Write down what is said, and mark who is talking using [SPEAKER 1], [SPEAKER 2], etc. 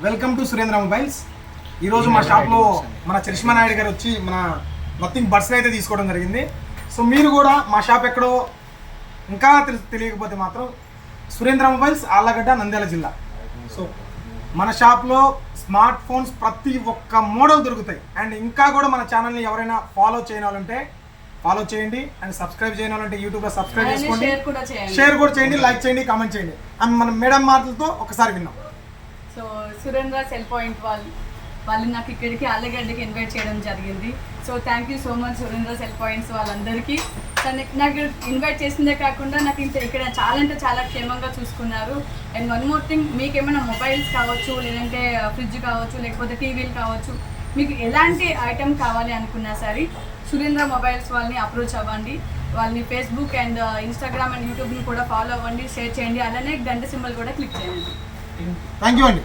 [SPEAKER 1] Welcome to Surendra mobiles ఈరోజు మా షాప్లో మన చరిష్మా నాయుడు గారు వచ్చి మన నథింగ్ బడ్స్ అయితే తీసుకోవడం జరిగింది. సో మీరు కూడా మా షాప్ ఎక్కడో ఇంకా తెలి- తెలియకపోతే మాత్రం సురేంద్ర మొబైల్స్ ఆళ్ళగడ్డ నంద్యాల జిల్లా. సో మన షాప్లో స్మార్ట్ ఫోన్స్ ప్రతి ఒక్క మోడల్ దొరుకుతాయి. అండ్ ఇంకా కూడా మన ఛానల్ని ఎవరైనా ఫాలో వాళ్ళంటే ఫాలో చేయండి. అండ్ సబ్స్క్రైబ్ వాళ్ళంటే యూట్యూబ్లో సబ్స్క్రైబ్ చేసుకోండి.
[SPEAKER 2] షేర్ కూడా చేయండి.
[SPEAKER 1] షేర్ కూడా చేయండి లైక్ చేయండి కామెంట్ చేయండి. అండ్ మన మేడం మాటలతో ఒకసారి విన్నాం.
[SPEAKER 2] సో సురేంద్ర సెల్ పాయింట్ వాళ్ళు వాళ్ళు నాకు ఇక్కడికి అల్లగడ్డకి ఇన్వైట్ చేయడం జరిగింది. So thank you so much Surendra cell points వాళ్ళందరికీ. తను నాకు ఇన్వైట్ చేసిందే కాకుండా నాకు ఇంత ఇక్కడ చాలా అంటే చాలా క్షేమంగా చూసుకున్నారు. అండ్ వన్ మోర్ థింగ్ మీకు ఏమైనా మొబైల్స్ కావచ్చు లేదంటే ఫ్రిడ్జ్ కావచ్చు లేకపోతే టీవీలు కావచ్చు మీకు ఎలాంటి ఐటెం కావాలి అనుకున్నా సరే సురేంద్ర మొబైల్స్ వాళ్ళని అప్రోచ్ అవ్వండి. వాళ్ళని ఫేస్బుక్ అండ్ ఇన్స్టాగ్రామ్ అండ్ యూట్యూబ్ని కూడా ఫాలో అవ్వండి షేర్ చేయండి. అలానే గంట సింబల్ కూడా క్లిక్ చేయండి.
[SPEAKER 1] థ్యాంక్ యూ అండి